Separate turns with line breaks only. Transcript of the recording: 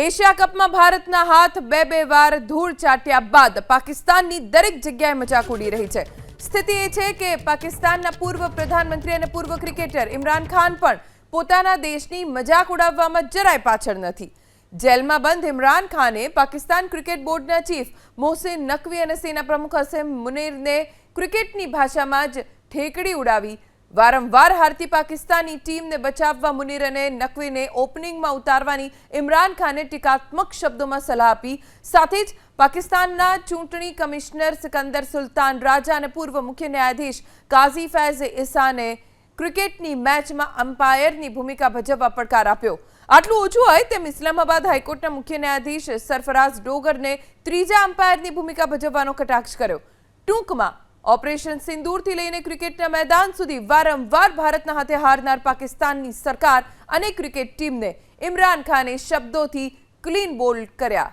Asia કપમાં ભારતના હાથ બે બે વાર ધૂળ ચાટ્યા બાદ પાકિસ્તાનની દરેક જગ્યાએ મજાક ઉડી રહી છે. સ્થિતિ એ છે કે પાકિસ્તાનના પૂર્વ પ્રધાનમંત્રી અને પૂર્વ ક્રિકેટર ઇમરાન ખાન પણ પોતાના દેશની મજાક ઉડાવવામાં જરાય પાછળ નથી. જેલમાં બંધ ઇમરાન ખાને પાકિસ્તાન ક્રિકેટ બોર્ડના ચીફ મોહસિન નકવી અને સેના પ્રમુખ હસેમ મુનેરને ક્રિકેટની ભાષામાં જ ઠેકડી ઉડાવી વારંવાર હારતી પાકિસ્તાની ટીમને બચાવવા મુનીર અને નકવીને ઓપનિંગમાં ઉતારવાની ઇમરાન ખાને ટીકાત્મક શબ્દોમાં સલાહ આપી. સાથે જ પાકિસ્તાનના ચૂંટણી કમિશનર સિકંદર સુલતાન રાજા અને પૂર્વ મુખ્ય ન્યાયાધીશ કાઝી ફૈઝ ઇસાને ક્રિકેટની મેચમાં અમ્પાયરની ભૂમિકા ભજવવા પડકાર આપ્યો. આટલું ઓછું હોય તેમ ઇસ્લામાબાદ હાઈકોર્ટના મુખ્ય ન્યાયાધીશ સરફરાઝ ડોગરને ત્રીજા અમ્પાયરની ભૂમિકા ભજવવાનો કટાક્ષ કર્યો. ટૂંકમાં ઓપરેશન સિંદૂરથી લઈને ક્રિકેટના મેદાન સુધી વારંવાર ભારતના હાથે હારનાર પાકિસ્તાનની સરકાર અને ક્રિકેટ ટીમને ઇમરાન ખાને શબ્દોથી ક્લીન બોલ્ડ કર્યા.